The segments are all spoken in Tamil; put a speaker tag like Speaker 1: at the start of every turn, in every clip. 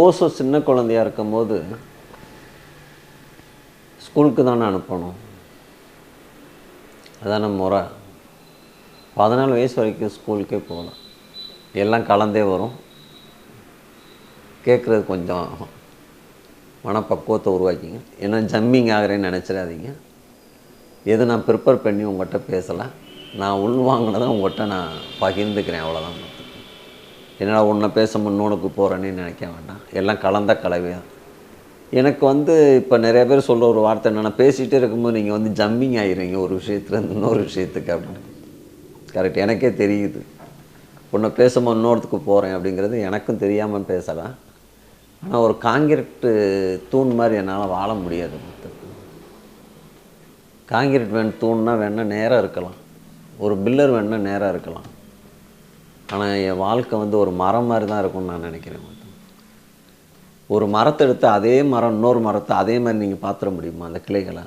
Speaker 1: ஓசோ சின்ன குழந்தையா இருக்கும்போது ஸ்கூலுக்கு தானே அனுப்பணும். அதான முறை. பதினாலு வயசு வரைக்கும் ஸ்கூலுக்கே போகலாம் எல்லாம் கலந்தே வரும். கேட்குறது கொஞ்சம் மனப்பக்குவத்தை உருவாக்கிங்க. ஏன்னா ஜம்மிங் ஆகிறேன்னு நினச்சிடாதீங்க. எது நான் ப்ரிப்பேர் பண்ணி உங்கள்கிட்ட பேசலை நான் உள்வாங்கினதை உங்கள்கிட்ட நான் பகிர்ந்துக்கிறேன் அவ்வளோதான் என்னடா ஒன்றை பேச முன்னோனுக்கு போகிறேன்னு நினைக்க வேண்டாம். எல்லாம் கலந்த கலவையாக எனக்கு வந்து இப்போ நிறைய பேர் சொல்கிற ஒரு வார்த்தை என்னென்னா பேசிகிட்டே இருக்கும்போது நீங்கள் வந்து ஜம்மிங் ஆகிடுறீங்க ஒரு விஷயத்துலேருந்து இன்னொரு விஷயத்துக்கு அப்படின்னு. கரெக்ட் எனக்கே தெரியுது. உன்னை பேசும்போது இன்னொருத்துக்கு போகிறேன் அப்படிங்கிறது எனக்கும் தெரியாமல் பேசலாம். ஆனால் ஒரு காங்கிரீட்டு தூண் மாதிரி என்னால் வாழ முடியாது காங்கிரீட் வேணும் தூண்னா வேணால் நேராக இருக்கலாம். ஒரு பில்லர் வேணா நேராக இருக்கலாம். ஆனால் என் வாழ்க்கை வந்து ஒரு மரம் மாதிரி தான் இருக்கும்னு நான் நினைக்கிறேன். ஒரு மரத்தை எடுத்து அதே மரம் இன்னொரு மரத்தை அதே மாதிரி நீங்கள் பார்த்துட முடியுமா? அந்த கிளைகளை.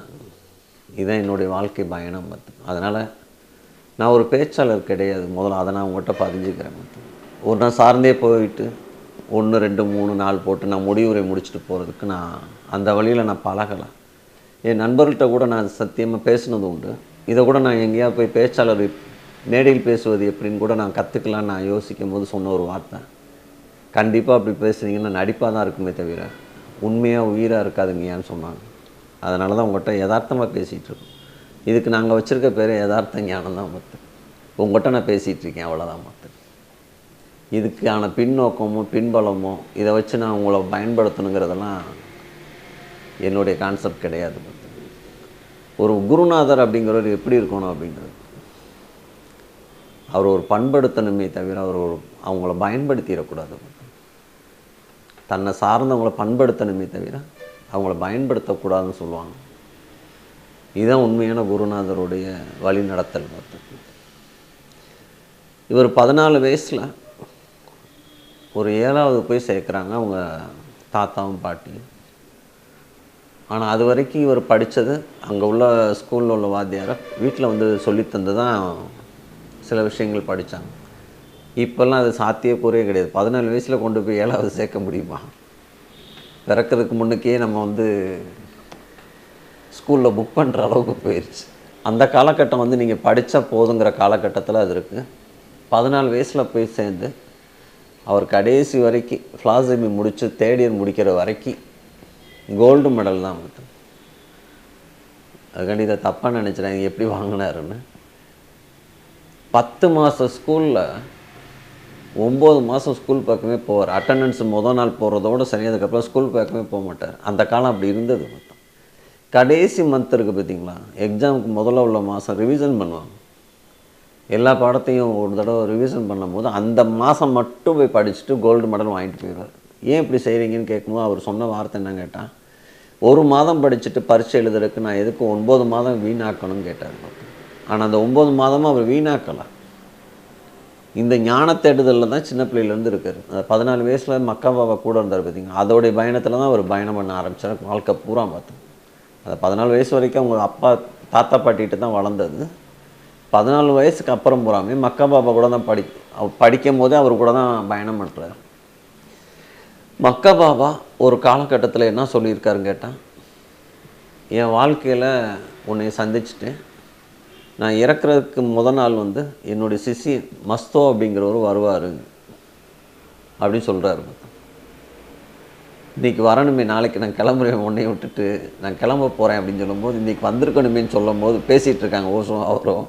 Speaker 1: இதுதான் என்னுடைய வாழ்க்கை பயணம் பார்த்து அதனால் நான் ஒரு பேச்சாளர் கிடையாது. முதல்ல அதை நான் உங்கள்கிட்ட பதிஞ்சுக்கிறேன் ஒரு நாள் சார்ந்தே போயிட்டு ஒன்று ரெண்டு மூணு நாள் போட்டு நான் முடிவுரை முடிச்சுட்டு போகிறதுக்கு நான் அந்த வழியில் நான் பழகலை. என் நண்பர்கள்ட்ட கூட நான் சத்தியமாக பேசினது உண்டு. இதை கூட நான் எங்கேயா போய் பேச்சாளர் மேடையில் பேசுவது எப்படின்னு கூட நான் கற்றுக்கலான்னு நான் யோசிக்கும் போது சொன்ன ஒரு வார்த்தை. கண்டிப்பாக அப்படி பேசுனீங்கன்னா நடிப்பாக தான் இருக்குமே தவிர உண்மையாக உயிராக இருக்காதுங்கயான்னு சொன்னாங்க. அதனால தான் உங்கள்கிட்ட யதார்த்தமாக பேசிகிட்டு இருக்கோம். இதுக்கு நாங்கள் வச்சுருக்க பேர் யதார்த்த ஞானம் தான் மற்ற உங்கள்கிட்ட நான் பேசிகிட்ருக்கேன் அவ்வளோதான் மற்ற இதுக்கான பின்னோக்கமோ பின்பலமோ இதை வச்சு நான் உங்களை பயன்படுத்தணுங்கிறதெல்லாம் என்னுடைய கான்செப்ட் கிடையாது மத்த. ஒரு குருநாதர் அப்படிங்கிறவர் எப்படி இருக்கணும் அப்படின்றது? அவர் ஒரு பண்படுத்தணுமே தவிர அவர் ஒரு அவங்கள பயன்படுத்திடக்கூடாது. தன்னை சார்ந்தவங்கள பண்படுத்தணுமே தவிர அவங்கள பயன்படுத்தக்கூடாதுன்னு சொல்லுவாங்க. இதுதான் உண்மையான குருநாதருடைய வழி நடத்தல் மொத்தம். இவர் பதினாலு வயசில் ஒரு ஏழாவது போய் சேர்க்குறாங்க அவங்க தாத்தாவும் பாட்டியும். ஆனால் அது வரைக்கும் இவர் படித்தது அங்கே உள்ள ஸ்கூலில் உள்ள வாத்தியாரை வீட்டில் வந்து சொல்லித் தந்து தான் சில விஷயங்கள் படித்தாங்க இப்போல்லாம் அது சாத்தியக்கூறே கிடையாது. பதினாலு வயசில் கொண்டு போய் ஏழாவது சேர்க்க முடியுமா? பிறக்கிறதுக்கு முன்னுக்கே நம்ம வந்து ஸ்கூலில் புக் பண்ணுற அளவுக்கு போயிடுச்சு அந்த காலகட்டம் வந்து நீங்கள் படித்தா போதுங்கிற காலகட்டத்தில் அது இருக்குது பதினாலு வயசில் போய் சேர்ந்து அவர் கடைசி வரைக்கும் ஃப்ளாசமி முடித்து தேர்ட் இயர் முடிக்கிற வரைக்கும் கோல்டு மெடல் தான் வந்து அதுக்காண்டி இதை தப்பாக நினச்சிடாங்க எப்படி வாங்கினாருன்னு. பத்து மாதம் ஸ்கூலில் ஒம்பது மாதம் ஸ்கூல் பக்கமே போவார். அட்டண்டன்ஸ் மொதல் நாள் போகிறதோடு சரி அதுக்கப்புறம் ஸ்கூல் பக்கமே போக மாட்டார். அந்த காலம் அப்படி இருந்தது மொத்தம். கடைசி மந்த் இருக்குது பார்த்தீங்களா எக்ஸாமுக்கு முதல்ல உள்ள மாதம் ரிவிஷன் பண்ணுவாங்க. எல்லா பாடத்தையும் ஒரு தடவை ரிவிஷன் பண்ணும்போது அந்த மாதம் மட்டும் போய் படிச்சுட்டு கோல்டு மெடல் வாங்கிட்டு போயிடுவார். ஏன் இப்படி செய்கிறீங்கன்னு கேட்கும்போது அவர் சொன்ன வார்த்தை என்ன கேட்டால் ஒரு மாதம் படிச்சுட்டு பரீட்சை எழுதுறதுக்கு நான் எதுக்கு ஒன்பது மாதம் வீணாக்கணும்னு கேட்டார். ஆனால் அந்த ஒம்பது மாதமும் அவர் வீணாக்கலை. இந்த ஞான தேடுதலில் தான் சின்ன பிள்ளையிலேருந்து இருக்கார். அந்த பதினாலு வயசில் மக்கா பாபா கூட இருந்தார் பார்த்தீங்க அதோடைய பயணத்தில் தான் அவர் பயணம் பண்ண ஆரம்பித்தார் வாழ்க்கை பூரா பார்த்தோம் அந்த பதினாலு வயசு வரைக்கும் அவங்க அப்பா தாத்தா பாட்டிகிட்ட தான் வளர்ந்தது. பதினாலு வயசுக்கு அப்புறம் பூராமே மக்கா பாபா கூட தான் படி அவர் படிக்கும் போதே அவர் கூட தான் பயணம் பண்ணுறாரு மக்கா பாபா ஒரு காலகட்டத்தில் என்ன சொல்லியிருக்காருன்னு கேட்டால் என் வாழ்க்கையில் உன்னை சந்திச்சுட்டு நான் இறக்குறதுக்கு முத நாள் வந்து என்னுடைய சிசி மஸ்தோ அப்படிங்கிறவர் வருவார் அப்படின்னு சொல்கிறாரு இன்றைக்கி வரணுமே நாளைக்கு நான் கிளம்புறேன் உன்னைய விட்டுட்டு நான் கிளம்ப போகிறேன் அப்படின்னு சொல்லும்போது இன்றைக்கி வந்திருக்கணுமேன்னு சொல்லும் போது பேசிகிட்டு இருக்காங்க ஓசோ அவரும்.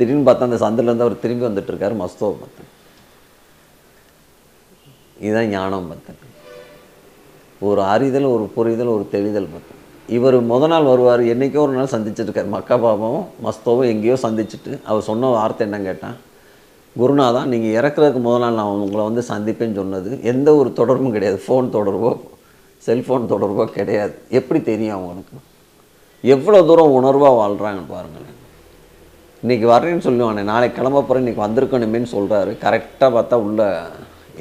Speaker 1: திடீர்னு பார்த்தா அந்த சந்திலேருந்து அவர் திரும்பி வந்துட்டுருக்காரு மஸ்தோ பார்த்து இதுதான் ஞானம் பார்த்தேன் ஒரு அறிதல் ஒரு புரிதல் ஒரு தெளிதல் பார்த்தேன் இவர் முத நாள் வருவார் என்றைக்கோ ஒரு நாள் சந்திச்சிருக்கார். மக்கா பாபாவும் மஸ்தோவும் எங்கேயோ சந்திச்சுட்டு அவர் சொன்ன வார்த்தை என்ன கேட்டான் குருநாதா நீங்கள் இறக்குறதுக்கு முத நாள் நான் உங்களை வந்து சந்திப்பேன்னு சொன்னது எந்த ஒரு தொடர்பும் கிடையாது. ஃபோன் தொடர்போ செல்ஃபோன் தொடர்போ கிடையாது. எப்படி தெரியும் அவங்களுக்கு? எவ்வளோ தூரம் உணர்வாக வாழ்கிறாங்கன்னு பாருங்களேன். இன்றைக்கி வரேன்னு சொல்லுவானே நாளைக்கு கிளம்ப போகிறேன் இன்றைக்கி வந்திருக்கணுமேன்னு சொல்கிறாரு கரெக்டாக பார்த்தா உள்ளே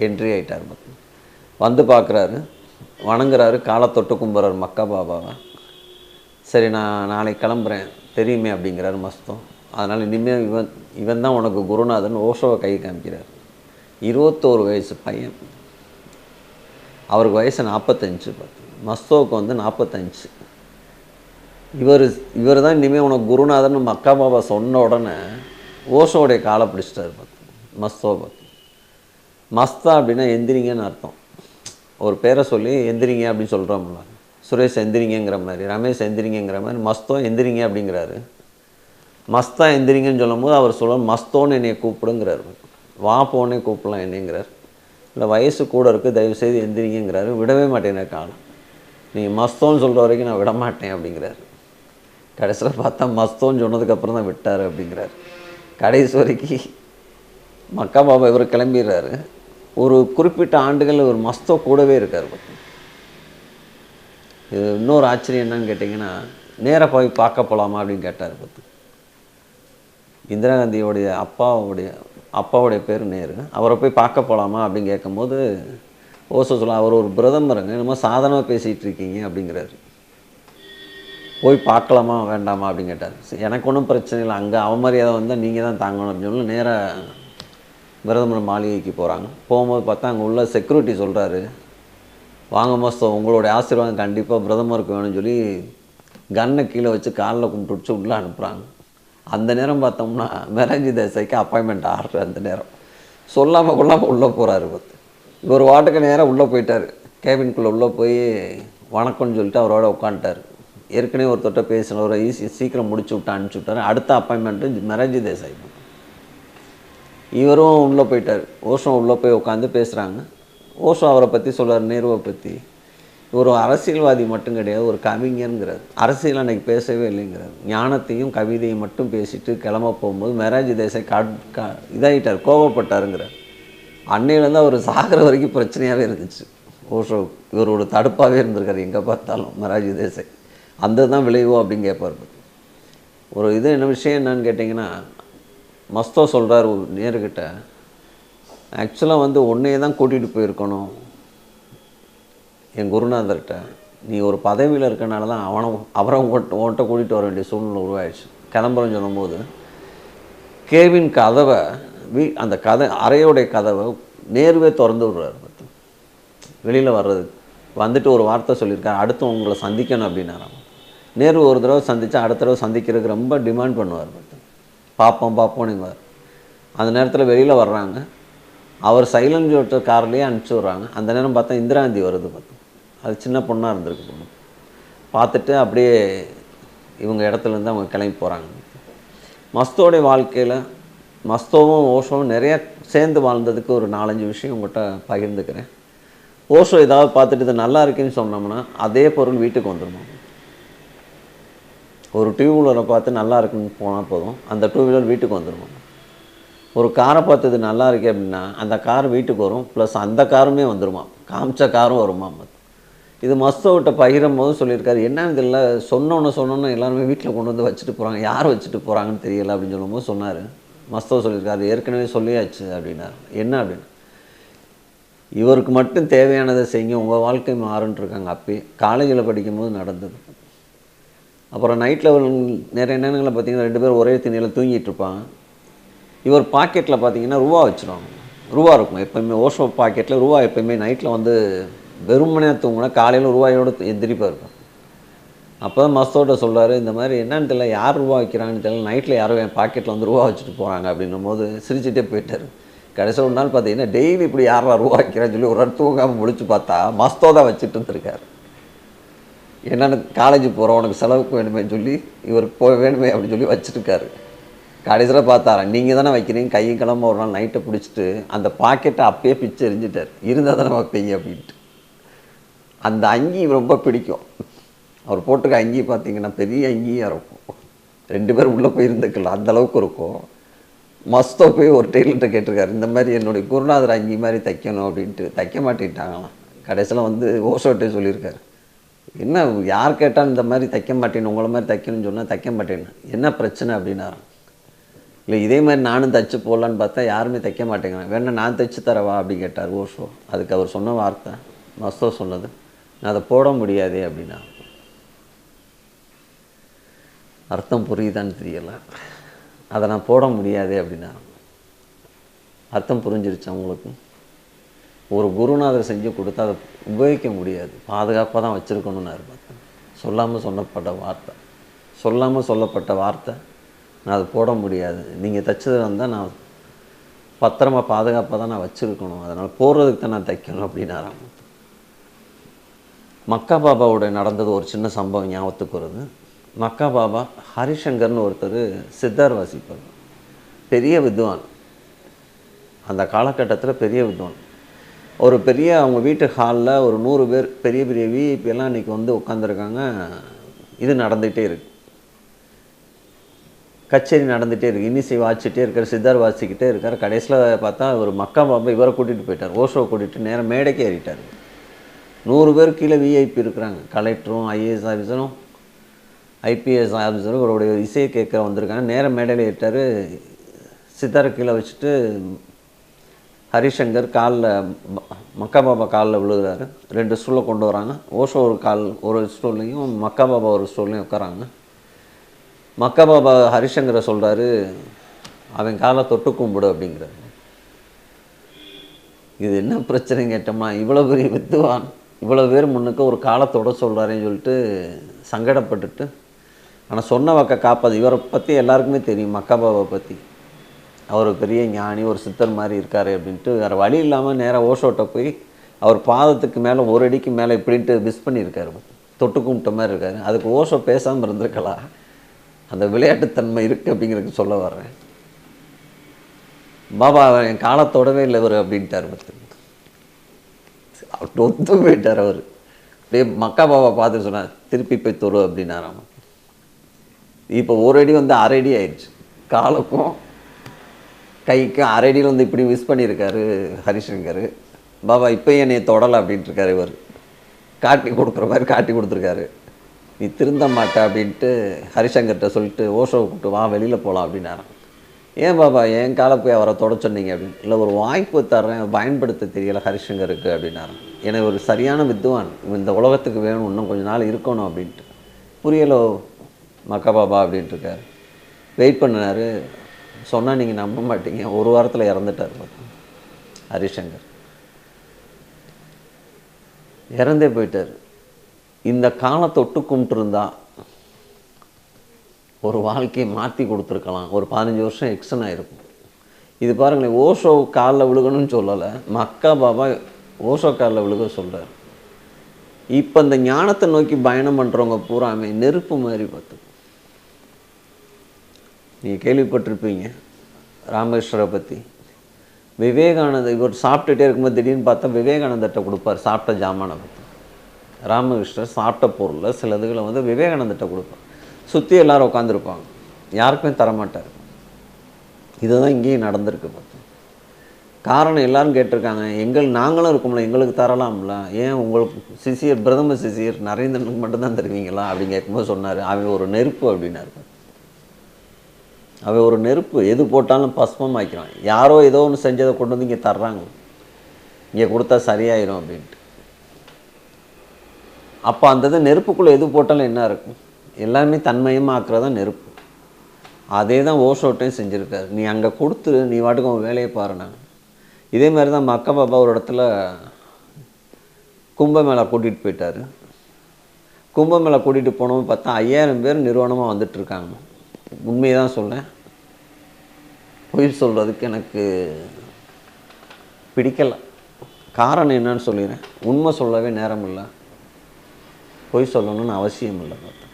Speaker 1: என்ட்ரி ஆகிட்டார் பார்த்து வந்து பார்க்குறாரு வணங்குறாரு காலை தொட்டு கும்புறாரு மக்கா பாபாவை. சரி நான் நாளைக்கு கிளம்புறேன். தெரியுமே அப்படிங்கிறாரு மஸ்தம் அதனால் இனிமேல் இவன் இவன் தான் உனக்கு குருநாதன். ஓஷோவை கை காமிக்கிறார். இருபத்தோரு வயசு பையன். அவருக்கு வயசு நாற்பத்தஞ்சு பார்த்து மஸ்தோவுக்கு வந்து நாற்பத்தஞ்சு இவர் இவர் தான் இனிமேல் உனக்கு குருநாதன் மக்கா பாபா சொன்ன உடனே ஓஷோடைய காலை பிடிச்சிட்டார் பார்த்து மஸ்தோ பார்த்து மஸ்தா அப்படின்னா எந்திரிங்கன்னு அர்த்தம். ஒரு பேரை சொல்லி எந்திரிங்க அப்படின்னு சொல்கிறோம்ல சுரேஷ் எந்திரிங்கிற மாதிரி ரமேஷ் எந்திரிங்கிற மாதிரி மஸ்தோ எந்திரிங்க அப்படிங்கிறாரு. மஸ்தா எந்திரிங்கன்னு சொல்லும்போது அவர் சொல்ல மஸ்தோன்னு என்னையை கூப்பிடுங்கிறாரு. வா போனே கூப்பிடலாம் என்னங்கிறார். இல்லை வயசு கூட இருக்குது தயவுசெய்து எந்திரிங்கிறாரு விடவே மாட்டேன் காலம். நீங்கள் மஸ்தோன்னு சொல்கிற வரைக்கும் நான் விட மாட்டேன் அப்படிங்கிறாரு. கடைசியில் பார்த்தா மஸ்தோன்னு சொன்னதுக்கப்புறம் தான் விட்டார் அப்படிங்கிறார். கடைசி வரைக்கும் மக்கா பாபா இவர் கிளம்பிடுறாரு. ஒரு குறிப்பிட்ட ஆண்டுகளில் ஒரு மஸ்தோ கூடவே இருக்கார். இது இன்னொரு ஆச்சரியம் என்னன்னு கேட்டிங்கன்னா நேராக போய் பார்க்க போகலாமா அப்படின்னு கேட்டார் பார்த்து இந்திரா காந்தியோடைய அப்பாவுடைய அப்பாவுடைய பேர் நேரு. அவரை போய் பார்க்க போகலாமா அப்படின்னு கேட்கும்போது ஓசோ சொல்லலாம் அவர் ஒரு பிரதமருங்க என்னமோ சாதனமாக பேசிகிட்டு இருக்கீங்க அப்படிங்கிறாரு. போய் பார்க்கலாமா வேண்டாமா அப்படின்னு கேட்டார். சரி, எனக்கு ஒன்றும் பிரச்சனை இல்லை அங்கே அவமரியாதை வந்தால் நீங்கள் தான் தாங்கணும் அப்படின்னு சொல்லி நேராக பிரதமர் மாளிகைக்கு போகிறாங்க போகும்போது பார்த்தா அங்கே உள்ள செக்யூரிட்டி சொல்கிறாரு வாங்க மஸ்தோ உங்களுடைய ஆசீர்வாதம் கண்டிப்பாக பிரதமருக்கு வேணும்னு சொல்லி கன்னை கீழே வச்சு காலில் கும்பிட்டு வச்சு உள்ளே அனுப்புகிறாங்க அந்த நேரம் பார்த்தோம்னா மெரஞ்சி தேசாய்க்கு அப்பாயின்மெண்ட் ஆர்டர் அந்த நேரம். சொல்லாமல் கொள்ளாமல் உள்ளே போகிறாரு பார்த்து. இவர் வாட்டுக்கு நேராக உள்ளே போயிட்டார். கேபின்குள்ளே உள்ளே போய் வணக்கம்னு சொல்லிட்டு அவரோட உட்காந்துட்டார். ஏற்கனவே ஒருத்தர்கிட்ட பேசினவரை ஈஸி சீக்கிரம் முடிச்சு விட்டு அனுப்பிச்சி விட்டாரு. அடுத்த அப்பாயின்மெண்ட்டு மெரஞ்சி தேசாய் இவரும் உள்ளே போயிட்டார். ஓஷம் உள்ளே போய் உட்காந்து பேசுகிறாங்க ஓஷோ அவரை பற்றி சொல்கிறார் நேருவை பற்றி ஒரு அரசியல்வாதி மட்டும் கிடையாது ஒரு கவிஞருங்கிறார். அரசியல் அன்னைக்கு பேசவே இல்லைங்கிறார். ஞானத்தையும் கவிதையும் மட்டும் பேசிட்டு கிளம்ப போகும்போது மெராஜி தேசாய் காட் கா இதாகிட்டார் கோபப்பட்டாருங்கிறார். அன்னையிலேருந்து அவர் சாகிற வரைக்கும் பிரச்சனையாகவே இருந்துச்சு. ஓஷோ இவரோட தடுப்பாகவே இருந்திருக்கார் எங்கே பார்த்தாலும் மெராஜி தேசாய். அந்த தான் விளைவோ அப்படின்னு கேட்பார் ஒரு இது என்ன விஷயம் என்னன்னு கேட்டிங்கன்னா மஸ்தோ சொல்கிறார் நேருக்கிட்ட ஆக்சுவலாக வந்து உன்னையே தான் கூட்டிகிட்டு போயிருக்கணும். என் குருநாதர்கிட்ட. நீ ஒரு பதவியில் இருக்கனால தான் அவனை அவரை உன்கிட்ட உன்கிட்ட கூட்டிகிட்டு வர வேண்டிய சூழ்நிலை உருவாயிடுச்சு. கிளம்புறேன்னு சொல்லும்போது கேவின் கதவை வீ அந்த கதை அறையோடைய கதவை நேருவே திறந்து விடுறாரு பார்த்து. வெளியில் வர்றது. வந்துட்டு ஒரு வார்த்தை சொல்லியிருக்காரு அடுத்து உங்களை சந்திக்கணும் அப்படின்னாராம். நேரு ஒரு தடவை சந்தித்தா அடுத்த தடவை சந்திக்கிறதுக்கு ரொம்ப டிமாண்ட் பண்ணுவார் பார்த்து. பார்ப்போம் பார்ப்போம்னுங்குவார் அந்த நேரத்தில் வெளியில் வர்றாங்க. அவர் சைலண்ட் ஜோட்டர் கார்லேயே அனுப்பிச்சி விட்றாங்க. அந்த நேரம் பார்த்தா இந்திராந்தி வருது பார்த்தோம் அது சின்ன பொண்ணாக இருந்திருக்கு பொண்ணு பார்த்துட்டு அப்படியே இவங்க இடத்துலேருந்து அவங்க கிளம்பி போகிறாங்க மஸ்தோடைய வாழ்க்கையில் மஸ்தோவும் ஓஷோவும் நிறையா சேர்ந்து வாழ்ந்ததுக்கு ஒரு நாலஞ்சு விஷயம் உங்கள்கிட்ட பகிர்ந்துக்கிறேன். ஓஷோ ஏதாவது பார்த்துட்டு இது நல்லா இருக்குன்னு சொன்னோம்னா அதே பொருள் வீட்டுக்கு வந்துடுமா ஒரு டூ வீலரை பார்த்து நல்லா இருக்குன்னு போனால் போதும். அந்த டூ வீலர் வீட்டுக்கு வந்துடுமா ஒரு காரை பார்த்தது நல்லா இருக்கு அப்படின்னா அந்த கார் வீட்டுக்கு வரும் ப்ளஸ் அந்த காருமே வந்துருமா? காமிச்ச காரும் வருமா? இது மஸ்தோவிட்ட பகிரும் போது சொல்லியிருக்காரு. என்ன இதில் சொன்னோன்னு சொன்னோன்னு எல்லாருமே வீட்டில் கொண்டு வந்து வச்சுட்டு போகிறாங்க யார் வச்சுட்டு போகிறாங்கன்னு தெரியல அப்படின்னு சொல்லும்போது சொன்னார். மஸ்தோ சொல்லியிருக்காரு ஏற்கனவே சொல்லியாச்சு அப்படின்னார். என்ன அப்படின்னு? இவருக்கு மட்டும் தேவையானதை செய்யுங்க உங்கள் வாழ்க்கை மாறுன்ட்டு இருக்காங்க அப்பயே காலேஜில் படிக்கும்போது நடந்தது. அப்புறம் நைட்டில் நிறைய நேரங்களில் பார்த்தீங்கன்னா ரெண்டு பேரும் ஒரே திண்ணையில் தூங்கிட்டு இருப்பாங்க. இவர் பாக்கெட்டில் பார்த்தீங்கன்னா ரூபா வச்சுருவாங்க. ரூபா இருக்கும். எப்போயுமே ஓஷோ பாக்கெட்டில் ரூபா எப்போயுமே நைட்டில் வந்து வெறுமனே தூங்கினா காலையில் ரூபாயோடு எந்திரிப்பாக இருக்கும் அப்போ தான் மஸ்தோட்ட சொல்றாரு இந்த மாதிரி என்னன்னு தெரியல யார் ரூபா வைக்கிறாங்கன்னு தெரியல நைட்டில் யாரும் என் பாக்கெட்டில் வந்து ரூபா வச்சுட்டு போகிறாங்க அப்படின்னும் போது சிரிச்சுட்டே போயிட்டார். கடைசியில் ஒரு நாள் பார்த்தீங்கன்னா டெய்லி இப்படி யாரா ரூபா வைக்கிறான்னு சொல்லி ஒரு தூங்காமல் முழிச்சு பார்த்தா மஸ்தோ தான் வச்சுட்டு இருந்திருக்காரு. என்னென்னு காலேஜ் போகிறோம் உனக்கு செலவுக்கு வேணுமே சொல்லி இவர் போய் வேணுமே அப்படின்னு சொல்லி வச்சுருக்காரு. கடைசியில் பார்த்தாரா நீங்கள் தானே வைக்கிறீங்க கையும் கிளம்ப ஒரு நாள் நைட்டை பிடிச்சிட்டு அந்த பாக்கெட்டை அப்பயே பிச்சு எரிஞ்சிட்டார் இருந்தால் தானே வைப்பீங்க அப்படின்ட்டு. அந்த அங்கி ரொம்ப பிடிக்கும். அவர் போட்டுக்க அங்கி பார்த்தீங்கன்னா பெரிய அங்கியாக இருக்கும். ரெண்டு பேர் உள்ளே போய் இருந்துக்கலாம் அந்தளவுக்கு இருக்கும். மஸ்தோ போய் ஒரு டெய்லர்கிட்ட கேட்டிருக்காரு இந்த மாதிரி என்னுடைய குருநாதர் அங்கி மாதிரி தைக்கணும் அப்படின்ட்டு. தைக்க மாட்டேன்ட்டாங்களாம். கடைசியில் வந்து ஓசோட்டே சொல்லியிருக்காரு என்ன யார் கேட்டாலும் இந்த மாதிரி தைக்க மாட்டேன்னு உங்களை மாதிரி தைக்கணும்னு சொன்னால் தைக்க மாட்டேன்னு. என்ன பிரச்சனை? அப்படின்னா இல்லை இதே மாதிரி நானும் தைச்சு போடலான்னு பார்த்தா யாருமே தைக்க மாட்டேங்கிறேன் வேணா நான் தைச்சு தரவா அப்படின்னு கேட்டார் ஓஷோ. அதுக்கு அவர் சொன்ன வார்த்தை மஸ்தோ சொன்னது. நான் அதை போட முடியாதே அப்படின்னா. அர்த்தம் புரியுதான்னு தெரியல. அதை நான் போட முடியாதே அப்படின்னா. அர்த்தம் புரிஞ்சிருச்சு அவங்களுக்கும் ஒரு குருநாதர் செஞ்சு கொடுத்தா அதை உபயோகிக்க முடியாது. பாதுகாப்பாக தான் வச்சுருக்கணும்னு பார்த்தேன் சொல்லாமல் சொல்லப்பட்ட வார்த்தை. சொல்லாமல் சொல்லப்பட்ட வார்த்தை. நான் அதை போட முடியாது. நீங்கள் தைச்சது வந்தால் நான் பத்திரமா பாதுகாப்பாக தான் நான் வச்சுருக்கணும். அதனால் போடுறதுக்கு தான் நான் தைக்கணும் அப்படின்னாராம். மக்கா பாபாவோட நடந்தது ஒரு சின்ன சம்பவம் ஞாபகத்துக்கு வருது. மக்கா பாபா ஹரிசங்கர்னு ஒருத்தர் சித்தார் வாசிப்பார். பெரிய வித்வான். அந்த காலகட்டத்தில் பெரிய வித்வான். ஒரு பெரிய அவங்க வீட்டு ஹாலில் ஒரு நூறு பேர் பெரிய பெரிய விஐபி இன்றைக்கி வந்து உட்காந்துருக்காங்க இது நடந்துகிட்டே இருக்குது கச்சேரி நடந்துகிட்டே இருக்கு. இன்னிசை வாசிச்சுட்டே இருக்கார் சித்தார் வாசிக்கிட்டே இருக்கார். கடைசியில் பார்த்தா ஒரு மக்கா பாபா இவரை கூட்டிகிட்டு போயிட்டார். ஓஷோ கூட்டிகிட்டு நேரம் மேடைக்கு ஏறிட்டார். நூறு பேர் கீழே விஐபி இருக்கிறாங்க. கலெக்டரும் ஐஏஎஸ் ஆஃபீஸரும் ஐபிஎஸ் ஆஃபீஸரும் இவருடைய இசையை கேட்க வந்திருக்காங்க. நேரம் மேடையில் ஏறிட்டார். சித்தாரை கீழே வச்சுட்டு ஹரிசங்கர் காலில் மக்கா பாபா காலில் விழுகிறாரு. ரெண்டு ஸ்டூலில் கொண்டு வராங்க. ஓஷோ ஒரு கால் ஒரு ஸ்டூல்லையும் மக்கா பாபா ஒரு ஸ்டூல்லையும் உட்காராங்க மக்கா பாபா ஹரிசங்கரை சொல்கிறாரு அவன் காலை தொட்டு கும்பிடு அப்படிங்கிறார். இது என்ன பிரச்சனைன்னு கேட்டோம்னா இவ்வளோ பெரிய வித்துவான் இவ்வளோ பேர் முன்னுக்கு ஒரு காலத்தோட சொல்கிறாரேன்னு சொல்லிட்டு சங்கடப்பட்டுட்டு ஆனால் சொன்ன வக்க காப்பாது இவரை பற்றி எல்லாருக்குமே தெரியும் மக்கா பாபா பற்றி அவர் பெரிய ஞானி ஒரு சித்தர் மாதிரி இருக்கார் அப்படின்ட்டு வேறு வழி இல்லாமல் நேராக ஓஷோட்ட போய் அவர் பாதத்துக்கு மேலே ஒரு அடிக்கு மேலே இப்படின்ட்டு மிஸ் பண்ணியிருக்காரு. தொட்டு கும்பிட்ட மாதிரி இருக்காரு. அதுக்கு ஓஷோ பேசாமல் இருந்திருக்கலாம். அந்த விளையாட்டுத்தன்மை இருக்குது அப்படிங்கிறதுக்கு சொல்ல வர்றேன். பாபா என் காலத்தோடவே இல்லை அவர் அப்படின்ட்டார் அவர் ஒத்து போயிட்டார் அவர். அப்படியே மக்கா பாபா பார்த்து சொன்னார் திருப்பி போய் தொழு அப்படின்னாராம். இப்போ ஒரு அடி வந்து அரை அடி ஆயிடுச்சு. காலுக்கும் கைக்கும் அரை அடியில் வந்து இப்படி மிஸ் பண்ணியிருக்காரு ஹரிசங்கர். பாபா இப்போ என்னை தொடலை அப்படின்ட்டு இருக்காரு இவர். காட்டி கொடுக்குற மாதிரி காட்டி கொடுத்துருக்காரு. நீ திருந்த மாட்ட அப்படின்ட்டு ஹரிசங்கர்கிட்ட சொல்லிட்டு ஓஷோவை கூப்பிட்டு வா வெளியில் போகலாம் அப்படின்னாரான் ஏன் பாபா என் காலை போய் அவரை தொட சொன்னீங்க? அப்படின்னு. இல்லை ஒரு வாய்ப்பு தர்றேன் பயன்படுத்த தெரியலை ஹரிசங்கருக்கு அப்படின்னாரான் எனக்கு ஒரு சரியான வித்துவான் இந்த உலகத்துக்கு வேணும் இன்னும் கொஞ்ச நாள் இருக்கணும் அப்படின்ட்டு. புரியலோ மக்கா பாபா அப்படின்ட்டுருக்காரு. வெயிட் பண்ணினாரு. சொன்னால் நீங்கள் நம்ப மாட்டீங்க. ஒரு வாரத்தில் இறந்துட்டார் பாப்பா. ஹரிசங்கர். இறந்தே போயிட்டார். இந்த காலத்தை ஒட்டு கும்பிட்டுருந்தா ஒரு வாழ்க்கையை மாற்றி கொடுத்துருக்கலாம். ஒரு பதினஞ்சு வருஷம் எக்ஸன் ஆகிருக்கும் இது பாருங்களேன் ஓஷோ காலில் விழுகணும்னு சொல்லலை. மக்கா பாபா ஓஷோ காலில் விழுக சொல்கிறார் இப்போ இந்த ஞானத்தை நோக்கி பயணம் பண்ணுறவங்க பூராமே நெருப்பு மாதிரி பார்த்து. நீங்கள் கேள்விப்பட்டிருப்பீங்க ராமகிருஷ்ணரை பற்றி விவேகானந்தர் இவர் சாப்பிட்டுட்டே இருக்கும்போது திடீர்னு பார்த்தா விவேகானந்தர்கிட்ட கொடுப்பார் சாப்பிட்ட ஜாமானை பற்றி ராமகிருஷ்ணர் சாப்பிட்ட பொருளில் சில இதுகளை வந்து விவேகானந்தட்ட கொடுப்பார் சுற்றி எல்லாரும் உட்காந்துருப்பாங்க யாருக்குமே தரமாட்டார். இதுதான் இங்கேயும் நடந்திருக்கு பார்த்து. காரணம் எல்லாரும் கேட்டிருக்காங்க எங்கள் நாங்களும் இருக்கோம்ல எங்களுக்கு தரலாம்ல. ஏன் உங்களுக்கு சிசியர் பிரதம சிசியர் நரேந்திரனுக்கு மட்டும்தான் தருவீங்களா? அப்படின்னு கேட்கும்போது சொன்னார் அவன் ஒரு நெருப்பு அப்படின்னாரு. அவன் ஒரு நெருப்பு. எது போட்டாலும் பஸ்மம் ஆக்கிறான் யாரோ ஏதோ ஒன்று செஞ்சதை கொண்டு வந்து இங்கே தர்றாங்க. இங்கே கொடுத்தா சரியாயிரும் அப்படின்ட்டு. அப்போ அந்த இது நெருப்புக்குள்ளே எது போட்டாலும் என்ன இருக்கும்? எல்லாமே தன்மயமாக்குறது தான் நெருப்பு. அதே தான் ஓசோட்டையும் செஞ்சுருக்காரு. நீ அங்கே கொடுத்து நீ வாட்டுக்கு உன் வேலையை பாருனாங்க இதே மாதிரி தான் மக்க பாபா ஒரு இடத்துல கும்பமேளா கூட்டிகிட்டு போயிட்டார். கும்பமேளா கூட்டிகிட்டு போனோம்னு பார்த்தா ஐயாயிரம் பேர் நிறுவனமாக வந்துட்டுருக்காங்க உண்மையை தான் சொல்கிறேன் பொய் சொல்கிறதுக்கு எனக்கு பிடிக்கல. காரணம் என்னன்னு சொல்லிடுறேன். உண்மை சொல்லவே நேரம் இல்லை பொய் சொல்லணும்னு அவசியம் இல்லை. பார்த்தா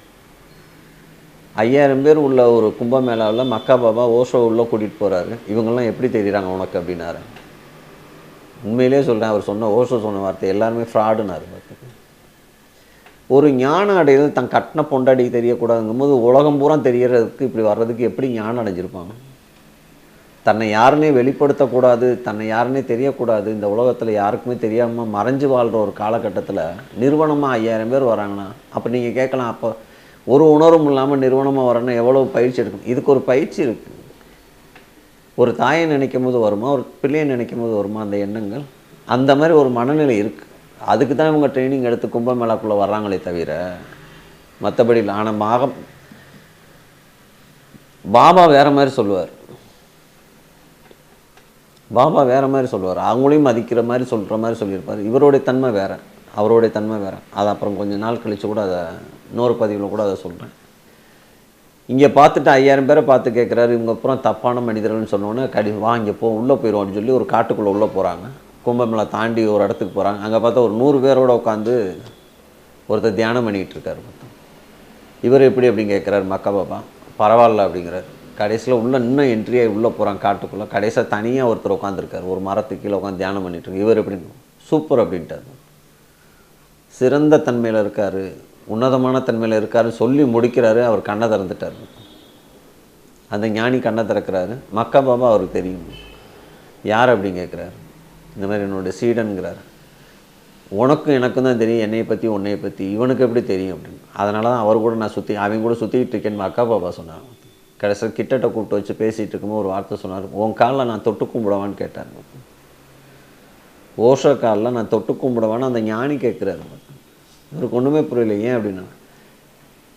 Speaker 1: ஐயாயிரம் பேர் உள்ள ஒரு கும்பமேளாவில் மக்கா பாபா ஓஷோ உள்ளே கூட்டிகிட்டு போகிறாரு இவங்கெல்லாம் எப்படி தெரியுறாங்க உனக்கு அப்படின்னாரு. உண்மையிலே சொல்கிறேன் அவர் சொன்ன ஓஷோ சொன்ன வார்த்தை எல்லாருமே ஃப்ராடுனாரு. பார்த்துக்கு ஒரு ஞான அடைதல் தன் கட்டின பொண்டாடி தெரியக்கூடாதுங்கும் போது உலகம் பூரா தெரியறதுக்கு இப்படி வர்றதுக்கு எப்படி ஞானம் அடைஞ்சிருப்பாங்க? தன்னை யாருன்னே வெளிப்படுத்தக்கூடாது தன்னை யாருன்னே தெரியக்கூடாது இந்த உலகத்தில் யாருக்குமே தெரியாமல் மறைஞ்சு வாழ்கிற ஒரு காலகட்டத்தில் நிறுவனமாக ஐயாயிரம் பேர் வராங்கன்னா அப்போ நீங்கள் கேட்கலாம் அப்போ ஒரு உணர்வும் இல்லாமல் நிறுவனமாக வரணும்னா எவ்வளோ பயிற்சி எடுக்கணும்? இதுக்கு ஒரு பயிற்சி இருக்குது ஒரு தாயை நினைக்கும் போது வருமா ஒரு பிள்ளையை நினைக்கும் போது வருமா அந்த எண்ணங்கள்? அந்த மாதிரி ஒரு மனநிலை இருக்குது அதுக்கு தான் இவங்க ட்ரைனிங் எடுத்து கும்பமேளாக்குள்ளே வர்றாங்களே தவிர மற்றபடி இல்லை ஆனால் மாகம் பாபா வேறு மாதிரி சொல்லுவார். பாபா வேறு மாதிரி சொல்லுவார். அவங்களையும் மதிக்கிற மாதிரி சொல்கிற மாதிரி சொல்லியிருப்பார். இவருடைய தன்மை வேறு. அவருடைய தன்மை வேறு. அது அப்புறம் கொஞ்சம் நாள் கழித்து கூட அதை இன்னொரு பதிவில் கூட அதை சொல்கிறேன் இங்கே பார்த்துட்டு ஐயாயிரம் பேரை பார்த்து கேட்குறாரு இவங்க அப்புறம் தப்பான மனிதர்கள்னு சொன்னோன்னே கடி வா இங்கே போ உள்ளே போயிடுவோம்னு சொல்லி ஒரு காட்டுக்குள்ளே உள்ளே போகிறாங்க கும்பமேளா தாண்டி ஒரு இடத்துக்கு போகிறாங்க அங்கே பார்த்தா ஒரு நூறு பேரோட உட்காந்து ஒருத்தர் தியானம் பண்ணிக்கிட்டு இருக்காரு மொத்தம். இவர் எப்படி அப்படின்னு கேட்குறாரு மக்கா பாப்பா பரவாயில்ல அப்படிங்கிறார். கடைசியில் உள்ள இன்னும் என்ட்ரியாக உள்ளே போகிறான் காட்டுக்குள்ளே. கடைசியாக தனியாக ஒருத்தர் உட்காந்துருக்காரு ஒரு மரத்துக்கு கீழே உட்காந்து தியானம் பண்ணிட்டு இவர் எப்படி சூப்பர் அப்படின்ட்டார். சிறந்த தன்மையில் இருக்கார். உன்னதமான தன்மையில் இருக்கார். சொல்லி முடிக்கிறாரு. அவர் கண்ணை திறந்துட்டார். அந்த ஞானி கண்ணை திறக்கிறாரு. மக்கா பாபா அவருக்கு தெரியும். யார் அப்படின்னு கேட்குறாரு. இந்த மாதிரி என்னுடைய சீடனுங்கிறார் உனக்கும் எனக்கும் தான் தெரியும். என்னையை பற்றி உன்னையை பற்றி இவனுக்கு எப்படி தெரியும் அப்படின்னு. அதனால தான் அவர் கூட நான் சுற்றி அவங்க கூட சுற்றிக்கிட்டு இருக்கேன்னு அக்கா பாபா சொன்னாங்க. கடைசியில் கிட்டட்ட கூப்பிட்டு வச்சு பேசிகிட்டு இருக்கும்போது ஒரு வார்த்தை சொன்னார் உன் காலில் நான் தொட்டு கும்பிடவான்னு கேட்டார். ஓஷோ காலில் நான் தொட்டு கும்பிடவான்னு அந்த ஞானி கேட்குறாரு இவருக்கு ஒன்றுமே புரியல ஏன் அப்படின்னா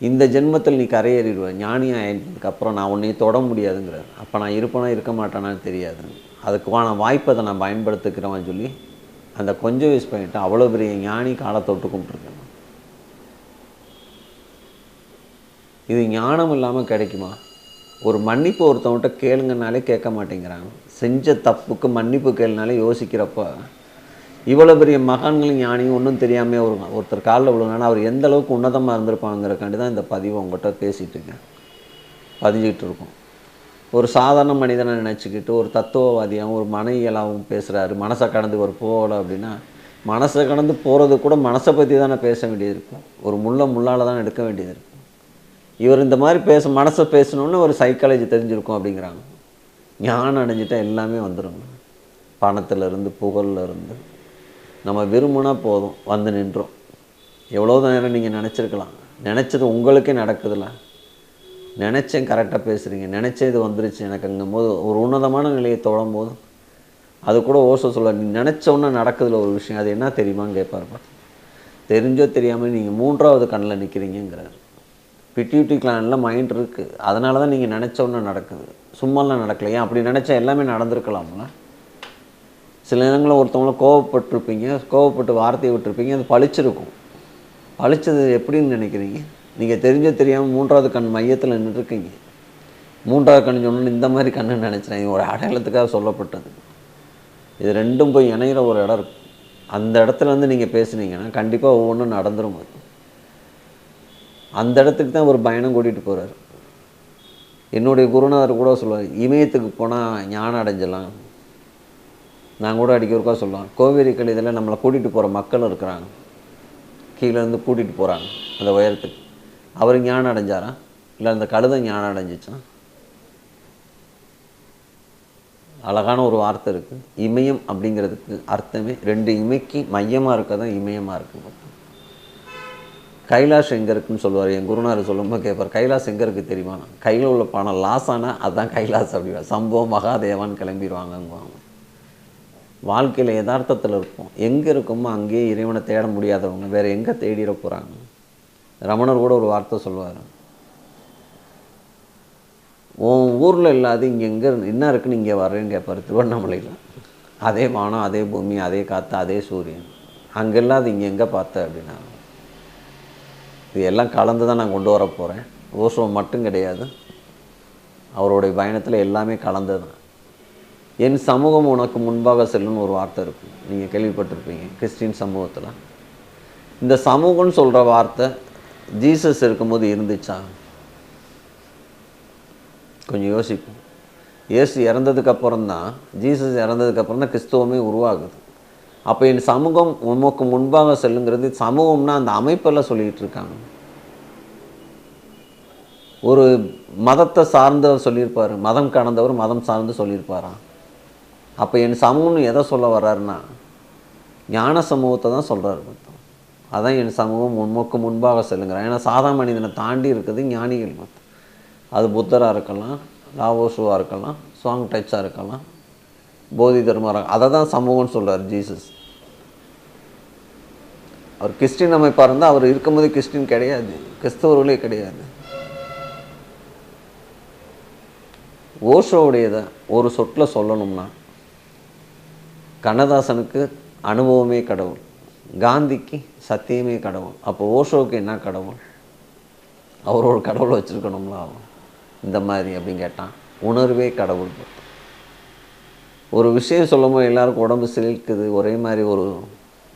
Speaker 1: இந்த ஜென்மத்தில் நீ கரையேறிடுவ ஞானியாக ஆயிட்டதுக்கப்புறம் நான் உன்னையும் தொட முடியாதுங்கிறார். அப்போ நான் இருப்பேனா இருக்க மாட்டேனான்னு தெரியாது அதுக்குவான வாய்ப்பை அதை நான் பயன்படுத்திக்கிறவன் சொல்லி அந்த கொஞ்சம் யூஸ் பண்ணிட்டு அவ்வளோ பெரிய ஞானி காலை தொட்டு கும்பிட்டுருக்கேன் இது ஞானம் இல்லாமல் கிடைக்குமா? ஒரு மன்னிப்பு ஒருத்தவங்கள்ட்ட கேளுங்கனாலே கேட்க மாட்டேங்கிறாங்க செஞ்ச தப்புக்கு மன்னிப்பு கேளுனாலே யோசிக்கிறப்ப இவ்வளோ பெரிய மகான்களும் ஞானியும் ஒன்றும் தெரியாமல் ஒரு ஒருத்தர் காலில் விழுந்தானா அவர் எந்த அளவுக்கு உன்னதமாக இருந்திருப்பாங்கிறக்காண்டி தான் இந்த பதிவை உங்கள்கிட்ட பேசிகிட்டு இருக்கேன். பதிஞ்சிக்கிட்டு இருக்கோம். ஒரு சாதாரண மனிதனை நினச்சிக்கிட்டு ஒரு தத்துவவாதியாகவும் ஒரு மனைவியலாகவும் பேசுகிறாரு மனசை கடந்து ஒரு போகலை அப்படின்னா மனசை கடந்து போகிறது கூட மனசை பற்றி தானே பேச வேண்டியது இருக்கும். ஒரு முள்ள முள்ளால் தான் எடுக்க வேண்டியது இருக்கும். இவர் இந்த மாதிரி பேச மனசை பேசணுன்னு ஒரு சைக்காலஜி தெரிஞ்சிருக்கும் அப்படிங்கிறாங்க. ஞானம் அடைஞ்சிட்டா எல்லாமே வந்துடும் பணத்துலேருந்து புகழ்லேருந்து. நம்ம விரும்புனா போதும் வந்து நின்றோம். எவ்வளோ நேரம் நீங்கள் நினச்சிருக்கலாம். நினச்சது உங்களுக்கே நடக்குதுல்ல. நினச்சேன் கரெக்டாக பேசுகிறீங்க நினச்சேன் இது வந்துருச்சு எனக்குங்கும் போது ஒரு உன்னதமான நிலையை தொடும் போது அது கூட ஓசோ சொல்ல நீ நினச்ச நடக்குதுல ஒரு விஷயம் அது என்ன தெரியுமான்னு கேட்பாருப்பா தெரிஞ்சோ தெரியாமல் நீங்கள் மூன்றாவது கண்ணில் நிற்கிறீங்கிறார் பிட்யூட்டி கிளானில் மைண்ட் இருக்குது அதனால தான் நீங்கள் நினச்ச ஒன்று நடக்குது. சும்மாலாம் நடக்கல. ஏன் அப்படி நினச்சா எல்லாமே நடந்திருக்கலாம்ல? சில நேரங்களில் ஒருத்தவங்கள கோவப்பட்டிருப்பீங்க. கோவப்பட்டு வார்த்தையை விட்டுருப்பீங்க. அது பளிச்சிருக்கும். பழிச்சது எப்படின்னு நினைக்கிறீங்க? நீங்கள் தெரிஞ்ச தெரியாமல் மூன்றாவது கண் மையத்தில் நின்றுருக்கீங்க மூன்றாவது கண் சொன்னு இந்த மாதிரி கண்ணு நினச்சினேன் ஒரு அடையாளத்துக்காக சொல்லப்பட்டது. இது ரெண்டும் போய் இணையிற ஒரு இடம் இருக்கும் அந்த இடத்துல வந்து நீங்கள் பேசுனீங்கன்னா கண்டிப்பாக ஒவ்வொன்றும் நடந்துரும் அது. அந்த இடத்துக்கு தான் ஒரு பயணம் கூட்டிகிட்டு போகிறார் என்னுடைய குருநாதர் கூட சொல்லுவார் இமயத்துக்கு போனால் ஞானம் அடைஞ்சலாம் நான் கூட அடிக்க ஒருக்கா சொல்லுவேன் கோவேரி கழிதில் நம்மளை கூட்டிகிட்டு போகிற மக்கள் இருக்கிறாங்க. கீழேருந்து கூட்டிகிட்டு போகிறாங்க அந்த உயரத்துக்கு. அவர் ஞானம் அடைஞ்சாரா? இல்லை அந்த கழுதை ஞானம் அடைஞ்சிச்சா? அழகான ஒரு வார்த்தை இருக்குது இமயம் அப்படிங்கிறதுக்கு அர்த்தமே ரெண்டு இமைக்கு மையமாக இருக்க தான் இமயமாக இருக்குது கைலாஷ் எங்கே இருக்குன்னு சொல்லுவார். என் குருநாதர் சொல்லும்போது கேட்பார் கைலாஸ் எங்கே இருக்குது தெரியுமா? கையில் உள்ள பணம் லாஸ் ஆனால் அதுதான் கைலாஸ் அப்படிவா. சம்பவம் மகாதேவான்னு கிளம்பிடுவாங்கங்குவாங்க வாழ்க்கையில் யதார்த்தத்தில் இருப்போம். எங்கே இருக்கோமோ அங்கேயே இறைவனை தேட முடியாதவங்க வேறு எங்கே தேடிட போகிறாங்க ரமணர் கூட ஒரு வார்த்தை சொல்லுவார். உன் ஊரில் இல்லாத இங்கே எங்கே என்ன இருக்குன்னு இங்கே வர்றேன்னு கேட்பார் திருவண்ணாமலையில். அதே வானம் அதே பூமி அதே காற்று அதே சூரியன். அங்கே இல்லாத இங்கே எங்கே பார்த்த? அப்படின்னா இது எல்லாம் கலந்து தான் நான் கொண்டு வர போகிறேன் ஓஷோ மட்டும் கிடையாது. அவருடைய பயணத்தில் எல்லாமே கலந்தது தான். என் சமூகம் உனக்கு முன்பாக செல்லும்னு ஒரு வார்த்தை இருக்கும் நீங்கள் கேள்விப்பட்டிருப்பீங்க கிறிஸ்டின் சமூகத்தில். இந்த சமூகம்னு சொல்கிற வார்த்தை ஜீசஸ் இருக்கும்போது இருந்துச்சா? கொஞ்சம் யோசிப்போம். இயேசு இறந்ததுக்கப்புறம் தான் ஜீசஸ் இறந்ததுக்கப்புறம் தான் கிறிஸ்துவமே உருவாகுது. அப்போ என் சமூகம் உமக்கு முன்பாக செல்லுங்கிறது சமூகம்னா அந்த அமைப்பெல்லாம் சொல்லிகிட்டு இருக்காங்க. ஒரு மதத்தை சார்ந்தவர் சொல்லியிருப்பார் மதம் கடந்தவர் மதம் சார்ந்து சொல்லியிருப்பாரா? அப்போ என் சமூகம்னு எதை சொல்ல வர்றாருன்னா ஞான சமூகத்தை தான் சொல்கிறாரு மொத்தம். அதான் என் சமூகம் உண்மைக்கு முன்பாக செல்லுங்கிறான் ஏன்னா சாதா மனிதனை தாண்டி இருக்குது ஞானிகள் மொத்தம். அது புத்தராக இருக்கலாம் லாவோஷுவாக இருக்கலாம் சாங் டச்சாக இருக்கலாம் போதி தர்மராக அதை தான் சமூகம்னு சொல்கிறார் ஜீசஸ். அவர் கிறிஸ்டின் அமைப்பாக இருந்தால் அவர் இருக்கும்போது கிறிஸ்டின் கிடையாது. கிறிஸ்தவர்களே கிடையாது. ஓஷோவுடையதை ஒரு சொட்டில் சொல்லணும்னா கண்ணதாசனுக்கு அனுபவமே கடவுள். காந்திக்கு சத்தியமே கடவுள். அப்போ ஓஷோவுக்கு என்ன கடவுள்? அவர் ஒரு கடவுளை வச்சுருக்கணும்ல அவன். இந்த மாதிரி அப்படின்னு கேட்டான். உணர்வே கடவுள். ஒரு விஷயம் சொல்லும்போது எல்லாருக்கும் உடம்பு சிலிர்க்குது. ஒரே மாதிரி ஒரு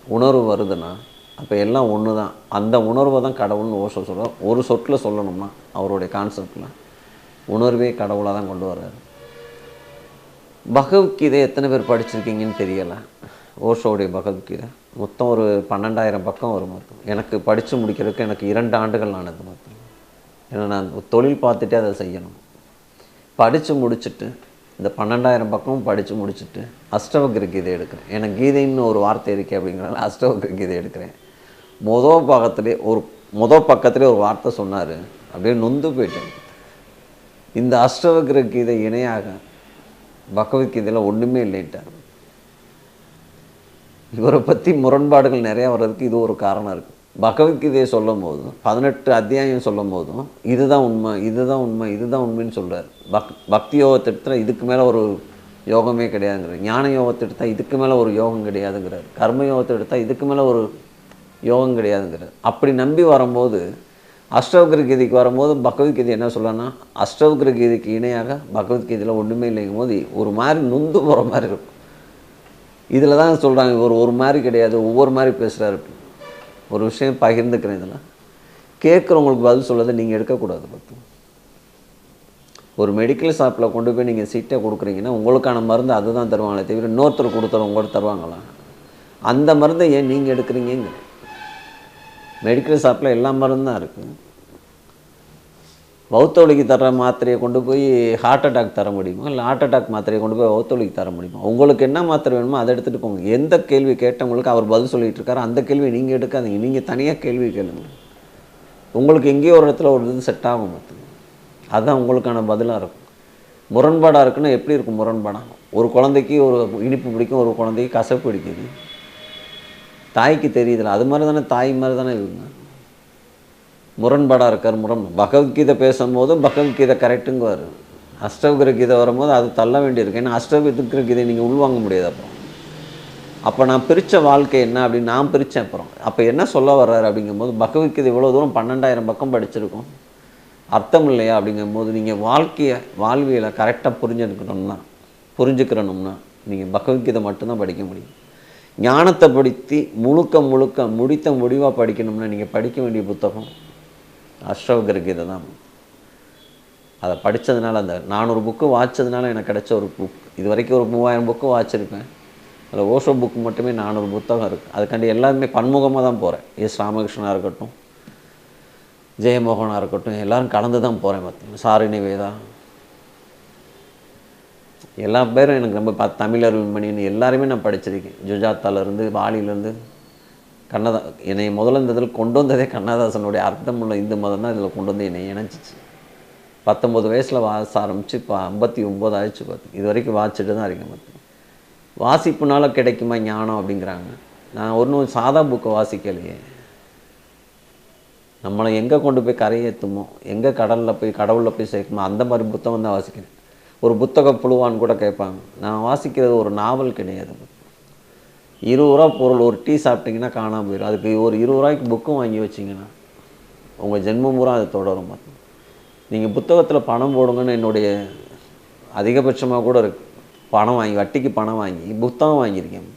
Speaker 1: உணர்வு வருதுன்னா அப்போ எல்லாம் ஒன்று தான் அந்த உணர்வை தான் கடவுள்னு ஓஷோ சொல்ல ஒரு சொட்டில் சொல்லணும்னா அவருடைய கான்செப்டில் உணர்வே கடவுளாக தான் கொண்டு வர்றாரு. பகவத்கீதை எத்தனை பேர் படிச்சிருக்கீங்கன்னு தெரியலை. ஓஷோடைய பகவத்கீதை. மொத்தம் ஒரு பன்னெண்டாயிரம் பக்கம் வரும் மொத்தம் எனக்கு படித்து முடிக்கிறதுக்கு எனக்கு இரண்டு ஆண்டுகள் ஆனது மொத்தம். ஏன்னா நான் தொழில் பார்த்துட்டே அதை செய்யணும். படித்து முடிச்சுட்டு இந்த பன்னெண்டாயிரம் பக்கமும் படித்து முடிச்சுட்டு அஷ்டவக்ர கீதை எடுக்கிறேன். எனக்கு கீதைன்னு ஒரு வார்த்தை இருக்கே அப்படிங்கிறனால அஷ்டவக்ர கீதை எடுக்கிறேன். மொதல் பாகத்திலே ஒரு முத பக்கத்திலே ஒரு வார்த்தை சொன்னார். அப்படியே நொந்து போயிட்டேன் இந்த அஷ்டவக்கிர கீதை இணையாக பகவத்கீதையில் ஒன்றுமே இல்லைட்டார் இவரை பற்றி முரண்பாடுகள் நிறையா வர்றதுக்கு இது ஒரு காரணம் இருக்குது பகவத்கீதையை சொல்லும் போதும் பதினெட்டு அத்தியாயம் சொல்லும் போதும் இதுதான் உண்மை இதுதான் உண்மை இதுதான் உண்மைன்னு சொல்கிறார் பக் பக்தி யோகத்தை எடுத்தால் இதுக்கு மேலே ஒரு யோகமே கிடையாதுங்கிறார். ஞான யோகத்தை எடுத்தால் இதுக்கு மேலே ஒரு யோகம் கிடையாதுங்கிறார். கர்ம யோகத்தை எடுத்தால் இதுக்கு மேலே ஒரு யோகம் கிடையாதுங்கிறது. அப்படி நம்பி வரும்போது அஷ்டவக்ர கீதைக்கு வரும்போது பகவத்கீதை என்ன சொல்லலாம்னா அஷ்டவக்ர கீதைக்கு இணையாக பகவத்கீதையில் ஒன்றுமே இல்லைங்கும் போது ஒரு மாதிரி நொந்து போகிற மாதிரி இருக்கும். இதில் தான் சொல்கிறாங்க ஒரு ஒரு மாதிரி கிடையாது ஒவ்வொரு மாதிரி பேசுகிறாரு ஒரு விஷயம் பகிர்ந்துக்கிறேன் இதெல்லாம் கேட்குறவங்களுக்கு பதில் சொல்லதை நீங்கள் எடுக்கக்கூடாது பார்த்து ஒரு மெடிக்கல் ஷாப்பில் கொண்டு போய் நீங்கள் சீட்டை கொடுக்குறீங்கன்னா உங்களுக்கான மருந்து அதுதான் தருவாங்களே தவிர இன்னொருத்தர் கொடுத்தவங்க கூட தருவாங்களா? அந்த மருந்தை ஏன் நீங்கள் எடுக்கிறீங்க மெடிக்கல் ஷாப்பில் எல்லா மருந்தும் தான் இருக்குது வௌத்தொலிக்கு தர மாத்திரையை கொண்டு போய் ஹார்ட் அட்டாக் தர முடியுமா? இல்லை ஹார்ட் அட்டாக் மாத்திரையை கொண்டு போய் வௌத்தொலிக்கு தர முடியுமா? உங்களுக்கு என்ன மாத்திரை வேணுமோ அதை எடுத்துகிட்டு போங்க. எந்த கேள்வி கேட்டவங்களுக்கு அவர் பதில் சொல்லிட்டு இருக்காரு. அந்த கேள்வி நீங்கள் எடுக்காதீங்க. நீங்கள் தனியாக கேள்வி கேளுங்க. உங்களுக்கு எங்கேயோ ஒரு இடத்துல ஒரு இது செட் ஆகும் மொத்தம் அதுதான் உங்களுக்கான பதிலாக இருக்கும். முரண்பாடாக இருக்குன்னா எப்படி இருக்கும் முரண்பாடாக ஒரு குழந்தைக்கு ஒரு இனிப்பு பிடிக்கும் ஒரு குழந்தைக்கு கசப்பு பிடிக்குது. தாய்க்கு தெரியுதுல்ல அது மாதிரி தானே தாய் மாதிரி தானே இருக்குங்க. முரண்பாடாக இருக்கார் முரண் பகவத்கீதை பேசும்போது பகவத்கீதை கரெக்டுங்குவார் அஷ்டவகிர கீதை வரும்போது அது தள்ள வேண்டியிருக்கு. ஏன்னா அஷ்டவகிர கீதை நீங்கள் உள்வாங்க முடியாது அப்புறம் அப்போ நான் பிரித்த வாழ்க்கை என்ன அப்படின்னு நான் பிரித்தேன் அப்புறம். அப்போ என்ன சொல்ல வர்றாரு அப்படிங்கும்போது பகவத்கீதை இவ்வளோ தூரம் பன்னெண்டாயிரம் பக்கம் படிச்சிருக்கோம். அர்த்தம் இல்லையா அப்படிங்கும்போது நீங்கள் வாழ்க்கையை வாழ்வியலை கரெக்டாக புரிஞ்சுக்கணும்னா புரிஞ்சுக்கிறணும்னா நீங்கள் பகவத்கீதை மட்டும்தான் படிக்க முடியும். ஞானத்தை படித்து முழுக்க முழுக்க முடித்த முடிவாக படிக்கணும்னா நீங்கள் படிக்க வேண்டிய புத்தகம் அஷ்டவகர கீதை தான் அதை படித்ததுனால அந்த நானூறு புக்கு வாய்ச்சதுனால எனக்கு கிடைச்ச ஒரு புக் இது வரைக்கும் ஒரு மூவாயிரம் புக்கு வாய்ச்சிருப்பேன். அதில் ஓஷோ புக் மட்டுமே நானூறு புத்தகம் இருக்குது அதுக்காண்டி எல்லாருமே பன்முகமாக தான் போகிறேன் எஸ் ராமகிருஷ்ணனாக இருக்கட்டும் ஜெயமோகனாக இருக்கட்டும் எல்லோரும் கலந்து தான் போகிறேன் மற்ற சாரி நிவேதா எல்லா பேரும் எனக்கு ரொம்ப பா தமிழர் மணின்னு எல்லாருமே நான் படிச்சிருக்கேன். ஜுஜாத்தாலேருந்து வாலியிலேருந்து கண்ணதா என்னை முதல்ல இந்த இதில் கொண்டு வந்ததே கண்ணதாசனுடைய அர்த்தமுள்ள இந்து மதம் தான் இதில் கொண்டு வந்து என்னை இணைச்சிச்சு. பத்தொம்பது வயசில் வாச ஆரம்பித்து இப்போ ஐம்பத்தி ஒம்பது ஆயிடுச்சு பார்த்து இது வரைக்கும் வாசிச்சுட்டு தான் இருக்கேன் பார்த்து வாசிப்புனால கிடைக்குமா ஞானம் அப்படிங்கிறாங்க. நான் ஒன்றும் சாதா புக்கை வாசிக்கலையே. நம்மளை எங்கே கொண்டு போய் கரையேற்றுமோ எங்கே கடலில் போய் கடவுளில் போய் சேர்க்குமோ அந்த மாதிரி புத்தகம் தான் வாசிக்கிறேன். ஒரு புத்தக புழுவான்னு கூட கேட்பாங்க. நான் வாசிக்கிறது ஒரு நாவல் கிடையாது. இருபது ரூபா பொருள் ஒரு டீ சாப்பிட்டிங்கன்னா காணாமல் போயிடும். அதுக்கு ஒரு இருபது ரூபாய்க்கு புக்கும் வாங்கி வச்சிங்கன்னா உங்கள் ஜென்மம் பூரா அது தொடரும். பார்த்து நீங்கள் புத்தகத்தில் பணம் போடுங்கன்னு என்னுடைய அதிகபட்சமாக கூட இருக்கு. பணம் வாங்கி வட்டிக்கு பணம் வாங்கி புத்தகம் வாங்கியிருக்கேன்.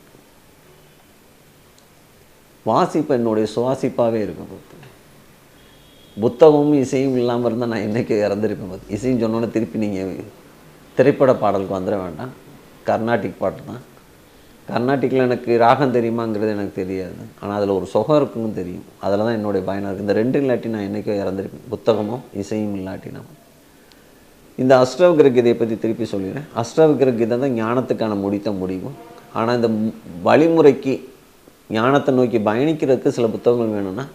Speaker 1: வாசிப்பு என்னுடைய சுவாசிப்பாகவே இருக்கும். புத்தகம் புத்தகமும் இசையும் இல்லாமல் இருந்தால் நான் என்றைக்கு இறந்துருப்பேன். பார்த்து இசையும் சொன்னோன்னே திருப்பி நீங்கள் திரைப்பட பாடலுக்கு வந்துட வேண்டாம். கர்நாடிக் பாட்டு தான். கர்நாடிக்கில் எனக்கு ராகம் தெரியுமாங்கிறது எனக்கு தெரியாது. ஆனால் அதில் ஒரு சுகம் இருக்குன்னு தெரியும். அதில் தான் என்னுடைய பயனாக இருக்குது இந்த ரெண்டு இல்லாட்டி நான் என்றைக்கோ இறந்துருப்பேன். புத்தகமும் இசையும் இல்லாட்டினா இந்த அஷ்டவகிர கீதையை பற்றி திருப்பி சொல்லிடுறேன். அஷ்டவகிர கீதை தான் ஞானத்துக்கான முடித்த முடிவு. ஆனால் இந்த வழிமுறைக்கு ஞானத்தை நோக்கி பயணிக்கிறதுக்கு சில புத்தகங்கள் வேணும்னா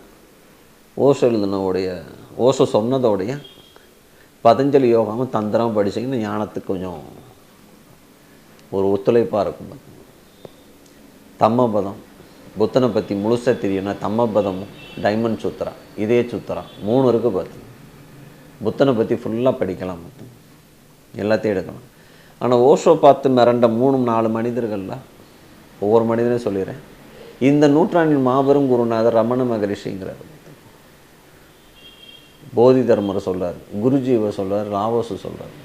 Speaker 1: ஓஷோ எழுதினோடைய ஓஷோ சொன்னதோடைய பதஞ்சலி யோகாவும் தந்திரம் படிச்சிங்கன்னா ஞானத்துக்கு கொஞ்சம் ஒரு ஒத்துழைப்பாக இருக்கும் தம்மபதம் புத்தனை பற்றி முழுசாக தெரியும்னா தம்மபதமும் டைமண்ட் சுத்திரா இதே சுத்திரா மூணு இருக்குது பார்த்து புத்தனை பற்றி ஃபுல்லாக படிக்கலாம் எல்லாத்தையும் எடுக்கலாம். ஆனால் ஓஷோ பார்த்து மிரண்ட மூணு நாலு மனிதர்களில் ஒவ்வொரு மனிதனையும் சொல்லிடுறேன். இந்த நூற்றாண்டின் மாபெரும் குருநாதர் ரமண மகரிஷிங்கிறார். போதி தர்மர் சொல்றார் குருஜீவை சொல்கிறார் ராவோசு சொல்கிறார்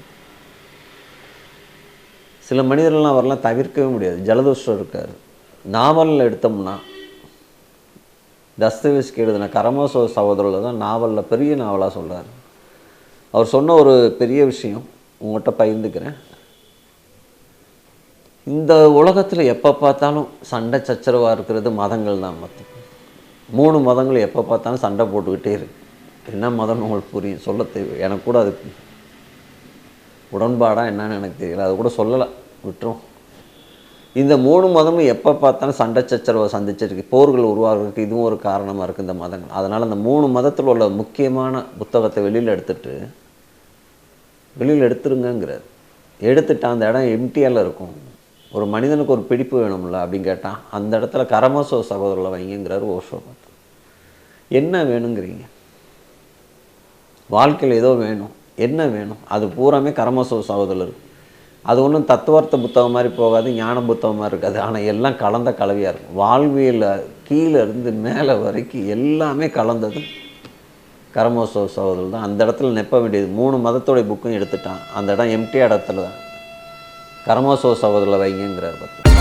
Speaker 1: சில மனிதர்கள்லாம் அவரெல்லாம் தவிர்க்கவே முடியாது. ஜலதோஷம் இருக்கார். நாவலில் எடுத்தோம்னா தஸ்தவிஸ்க்கு எழுதின கரமசோ சகோதரில் தான் நாவலில் பெரிய நாவலாக சொல்கிறார் அவர் சொன்ன ஒரு பெரிய விஷயம் உங்கள்கிட்ட பகிர்ந்துக்கிறேன். இந்த உலகத்தில் எப்போ பார்த்தாலும் சண்டை சச்சரவாக இருக்கிறது மதங்கள் தான் மொத்தம். மூணு மதங்கள் எப்போ பார்த்தாலும் சண்டை போட்டுக்கிட்டே இருக்குது என்ன மதம் உங்களுக்கு புரியும்? சொல்ல தேவை எனக்கு கூட அது உடன்பாடாக என்னன்னு எனக்கு தெரியல. அது கூட சொல்லலை. விட்டுரும். இந்த மூணு மதமும் எப்போ பார்த்தாலும் சண்டை சச்சரவை சந்திச்சிருக்கு. போர்கள் உருவாகிறதுக்கு இதுவும் ஒரு காரணமாக இருக்குது இந்த மதங்கள். அதனால் அந்த மூணு மதத்தில் உள்ள முக்கியமான புத்தகத்தை வெளியில் எடுத்துட்டு வெளியில் எடுத்துருங்கிறார் எடுத்துட்டா அந்த இடம் எம்டியால் இருக்கும். ஒரு மனிதனுக்கு ஒரு பிடிப்பு வேணும்ல அப்படின்னு கேட்டான் அந்த இடத்துல கரமசோ சகோதரில் வைங்கிறார் ஓஷோ பார்த்து என்ன வேணுங்கிறீங்க? வாழ்க்கையில் ஏதோ வேணும். என்ன வேணும்? அது பூராமே கரமசோ சகோதரர் இருக்கு. அது ஒன்றும் தத்துவார்த்த புத்தகம் மாதிரி போகாது ஞான புத்தகமாக இருக்காது. ஆனால் எல்லாம் கலந்த கலவையாக இருக்கும். வாழ்வியல் கீழே இருந்து மேலே வரைக்கும் எல்லாமே கலந்தது கரமோசோ சகோதரர் தான். அந்த இடத்துல நெப்ப வேண்டியது. மூணு மதத்தோடைய புக்கும் எடுத்துட்டான். அந்த இடம் எம்டி இடத்துல தான். கரமோசோ சகோதரில் வைங்கிறார் பத்து